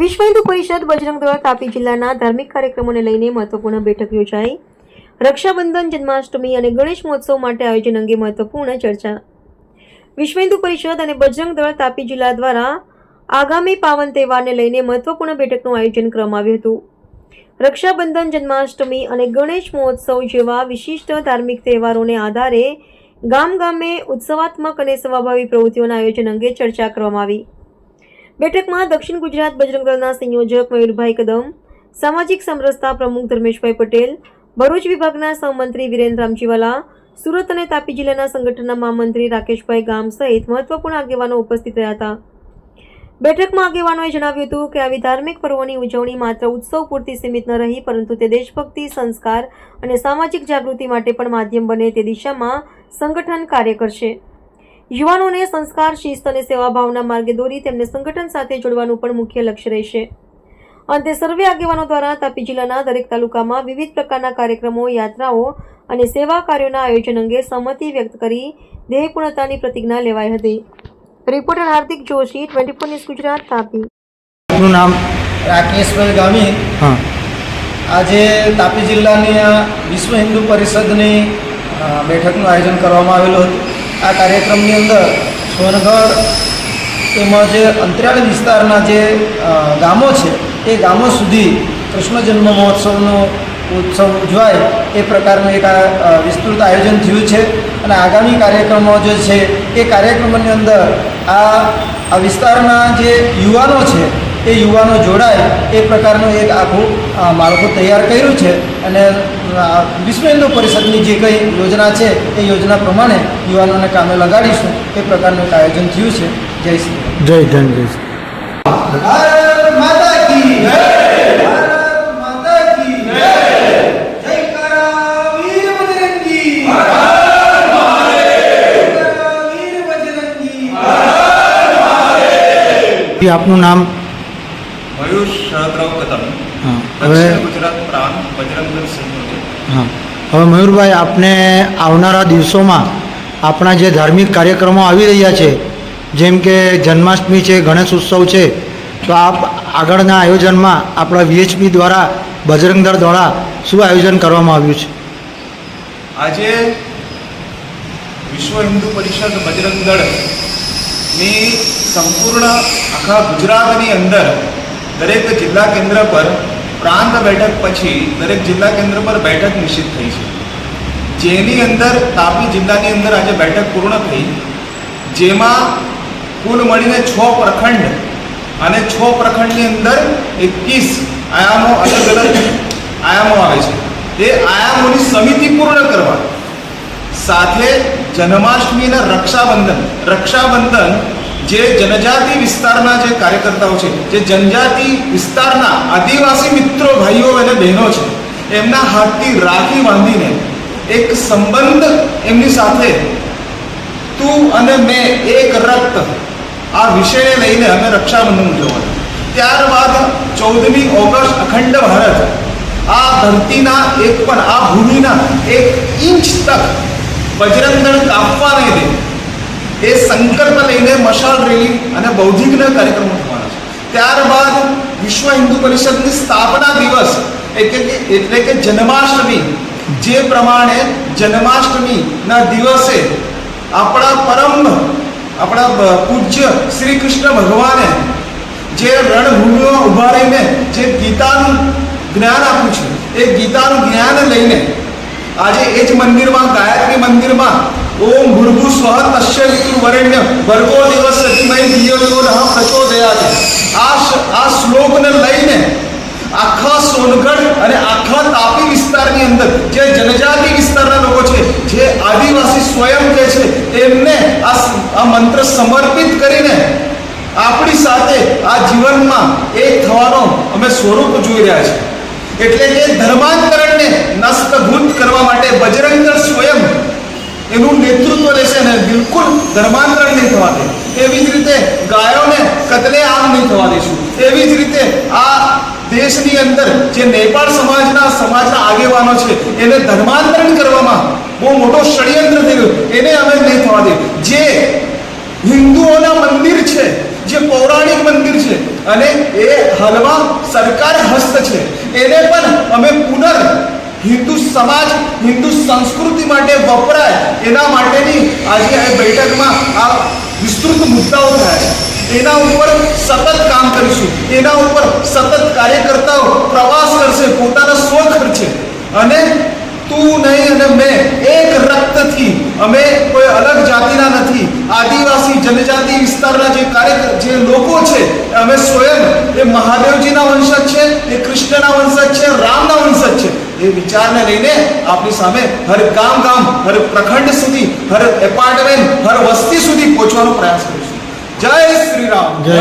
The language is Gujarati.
વિશ્વ હિન્દુ પરિષદ બજરંગ દ્વારા તાપી જિલ્લાના ધાર્મિક કાર્યક્રમોને લઈને મહત્વપૂર્ણ બેઠક યોજાઈ. રક્ષાબંધન, જન્માષ્ટમી અને ગણેશ મહોત્સવ માટે આયોજન અંગે મહત્વપૂર્ણ ચર્ચા. વિશ્વ હિન્દુ પરિષદ અને બજરંગ દળ તાપી જિલ્લા દ્વારા આગામી પાવન તહેવારને લઈને મહત્વપૂર્ણ બેઠકનું આયોજન કરવામાં આવ્યું હતું. રક્ષાબંધન, જન્માષ્ટમી અને ગણેશ મહોત્સવ જેવા વિશિષ્ટ ધાર્મિક તહેવારોને આધારે ગામ ગામે ઉત્સવાત્મક અને સ્વાભાવિક પ્રવૃત્તિઓના આયોજન અંગે ચર્ચા કરવામાં આવી. બેઠકમાં દક્ષિણ ગુજરાત બજરંગ દળના સંયોજક મયુરભાઈ કદમ, સામાજિક સમરસતા પ્રમુખ ધર્મેશભાઈ પટેલ, ભરૂચ વિભાગના સહમંત્રી વિરેન્દ્ર રામજીવાલા, સુરત અને તાપી જિલ્લાના સંગઠનના મહામંત્રી રાકેશભાઈ ગામ સહિત મહત્વપૂર્ણ આગેવાનો ઉપસ્થિત રહ્યા હતા. બેઠકમાં આગેવાનોએ જણાવ્યું હતું કે આવી ધાર્મિક પર્વોની ઉજવણી માત્ર ઉત્સવ પૂરતી સીમિત ન રહી, પરંતુ તે દેશભક્તિ, સંસ્કાર અને સામાજિક જાગૃતિ માટે પણ માધ્યમ બને તે દિશામાં સંગઠન કાર્ય કરશે. યુવાનોને સંસ્કાર શિસ્ત અને સેવાભાવના માર્ગે દોરી તેમને સંગઠન સાથે જોડવાનું પણ મુખ્ય લક્ષ્ય રહેશે. અંતે સર્વે આગેવાનો દ્વારા તાપી જિલ્લાના દરેક તાલુકામાં વિવિધ પ્રકારના કાર્યક્રમો યાત્રાઓ અને સેવા કાર્યોના આયોજન અંગે સંમતિ વ્યક્ત કરી ધ્યેયપૂર્ણતાની પ્રતિજ્ઞા લેવાઈ હતી. Reporter Hardik Joshi twenty four news Gujarat Tapi. નામ રાકેશભાઈ ગામી હા. આજે તાપી જિલ્લાની આ વિશ્વ હિન્દુ પરિષદની બેઠકનું આયોજન કરવામાં આવેલું હતું. આ કાર્યક્રમની અંદર સોનગઢ તેમજ અંતરિયાળ વિસ્તારના જે ગામો છે, એ ગામો સુધી કૃષ્ણ જન્મ મહોત્સવનો ઉત્સવ ઉજવાય એ પ્રકારનું એક આ વિસ્તૃત આયોજન થયું છે. અને આગામી કાર્યક્રમો જે છે, એ કાર્યક્રમોની અંદર આ આ વિસ્તારના જે યુવાનો છે એ યુવાનો જોડાય એ પ્રકારનું એક આખું માળખું તૈયાર કર્યું છે. અને વિશ્વ હિન્દુ પરિષદની જે કંઈ યોજના છે એ યોજના પ્રમાણે યુવાનોને કામે લગાડીશું. એ પ્રકારનું એક આયોજન થયું છે. જય શ્રી જય ધન જય શ્રી. આપનું નામ? મયુર શરદરાવ કદમ હા હવે ગુજરાત પ્રાંત બજરંગ હા હવે મયુરભાઈ આપને આવનારા દિવસોમાં આપણા જે ધાર્મિક કાર્યક્રમો આવી રહ્યા છે જેમ કે જન્માષ્ટમી છે ગણેશ ઉત્સવ છે તો આપ આગળના આયોજનમાં આપણા વીએચપી દ્વારા બજરંગ દળ દ્વારા શું આયોજન કરવામાં આવ્યું છે આજે વિશ્વ હિન્દુ પરિષદ બજરંગ દળની સંપૂર્ણ આખા ગુજરાતની અંદર દરેક જિલ્લા કેન્દ્ર પર પ્રાંત બેઠક પછી દરેક જિલ્લા કેન્દ્ર પર બેઠક નિશ્ચિત થઈ છે. જેની અંદર તાપી જિલ્લાની અંદર આજે બેઠક પૂર્ણ થઈ. જેમાં કુલ મળીને છ પ્રખંડ અને છ પ્રખંડની અંદર એકવીસ આયામો અલગ અલગ આયામો આવે છે. એ આયામોની સમિતિ પૂર્ણ કરવા સાથે જન્માષ્ટમી અને રક્ષાબંધન. રક્ષાબંધન જે જનજાતિ વિસ્તારના જે કાર્યકર્તાઓ છે, જે જનજાતિ વિસ્તારના આદિવાસી મિત્રો, ભાઈઓ અને બહેનો છે, એમના હાથથી રાખી બાંધીને એક સંબંધ એમની સાથે તું અને મેં એક રક્ત આ વિષયને લઈને અમે રક્ષાબંધન ઉજવવાનું. ત્યારબાદ ચૌદમી ઓગસ્ટ અખંડ ભારત, આ ધરતીના એક પણ આ ભૂમિના એક ઇંચ તક બજરંગ દળ કાપવા નહીં દે. એ સંકલ્પ લઈને મશાલ રેલી અને બૌદ્ધિકના કાર્યક્રમો થવાના છે. ત્યારબાદ વિશ્વ હિન્દુ પરિષદની સ્થાપના દિવસ એટલે કે એટલે કે જન્માષ્ટમી, જે પ્રમાણે જન્માષ્ટમીના દિવસે આપણા પરમ, આપણા પૂજ્ય શ્રી કૃષ્ણ ભગવાને જે રણભૂમિમાં ઊભા રહીને જે ગીતાનું જ્ઞાન આપ્યું છે, એ ગીતાનું જ્ઞાન લઈને આજે એ જ મંદિરમાં, ગાયત્રી મંદિરમાં ઓમ ભૂર્ભુ સ્વઃ તસ્ય વરેણ્ય. ભર્ગો દિવસ સતીમય દિયો યો નઃ પ્રચોદયાત આ આ શ્લોકને લઈને આખા સોનગઢ અને આખા તાપી વિસ્તારની અંદર જે જનજાતિ વિસ્તારના લોકો છે, જે આદિવાસી સ્વયં કે છે એમને આ આ મંત્ર સમર્પિત કરીને આપણી સાથે આ જીવનમાં એક થવાનો અમે સ્વરૂપ જોઈ રહ્યા છીએ. એટલે કે ધર્માંતરણને નસ્તભૂત કરવા માટે બજરંગ સ્વયં એનું નેતૃત્વ લેશે અને બિલકુલ ધર્માંતરણ નહીં થવા દે એવી જ રીતે ગાયોને કતલે આમ નહીં થવા દઈશું એવી જ રીતે આ દેશની અંદર જે નેપાળ સમાજના સમાજના આગેવાનો છે, એને ધર્માંતરણ કરવામાં બહુ મોટો ષડયંત્ર થયું એને અમે નહીં થવા દે જે હિન્દુઓના મંદિર છે, જે પૌરાણિક મંદિર છે, અને એ હાલમાં સરકાર હસ્ત છે, એને પણ અમે પુનર હિન્દુ સમાજ, હિન્દુ સંસ્કૃતિ માટે વપરાય, એના માટેની આજે આ બેઠકમાં આ વિસ્તૃત મુદ્દાઓ થયા એના ઉપર સતત કામ કરીશું. એના ઉપર સતત કાર્યકર્તાઓ પ્રવાસ કરશે, પોતાના સ્વ ખર્ચે અને તું નહીં અને મેં એક રક્તથી, અમે કોઈ અલગ જાતિના નથી. આદિવાસી જનજાતિ વિસ્તારના જે કાર્ય જે લોકો છે, અમે સ્વયં, એ મહાદેવજીના વંશજ છે, એ કૃષ્ણના વંશજ છે, રામના એ વિચારને લઈને આપની સામે હર ગામ ગામ હર પ્રખંડ સુધી, હર એપાર્ટમેન્ટ હર વસ્તી સુધી પહોંચવાનો પ્રયાસ કરીશું. જય શ્રી રામ. જય